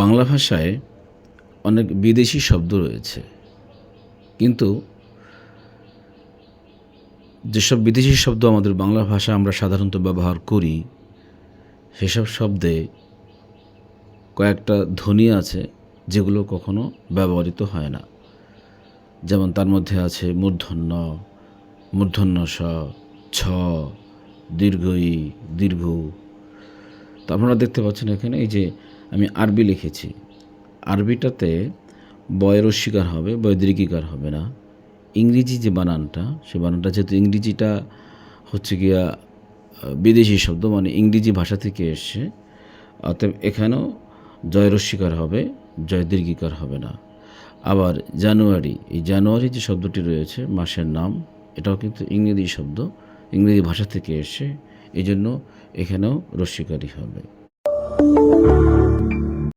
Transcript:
বাংলা ভাষায় অনেক বিদেশি শব্দ রয়েছে। কিন্তু যেসব বিদেশি শব্দ আমাদের বাংলা ভাষা আমরা সাধারণত ব্যবহার করি, সেসব শব্দে কয়েকটা ধ্বনি আছে যেগুলো কখনো ব্যবহৃত হয় না। যেমন তার মধ্যে আছে মূর্ধন্য মূর্ধন্য স, ছ দীর্ঘ ই দীর্ঘ। তো আপনারা দেখতে পাচ্ছেন এখানে এই যে আমি আরবি লিখেছি। আরবিটাতে বয়ের অস্বীকার হবে বয় দীর্ঘিকার হবে না। ইংরেজি যে বানানটা, সে বানানটা যেহেতু ইংরেজিটা হচ্ছে গিয়া বিদেশি শব্দ মানে ইংরেজি ভাষা থেকে এসছে, অতএব এখানেও জয়ের অস্বীকার হবে জয় দীর্ঘিকার হবে না। আবার জানুয়ারি, এই জানুয়ারি যে শব্দটি রয়েছে, মাসের নাম, এটাও কিন্তু ইংরেজি শব্দ, ইংরেজি ভাষা থেকে এসে এই জন্য এখানেও রস্বীকারী হবে।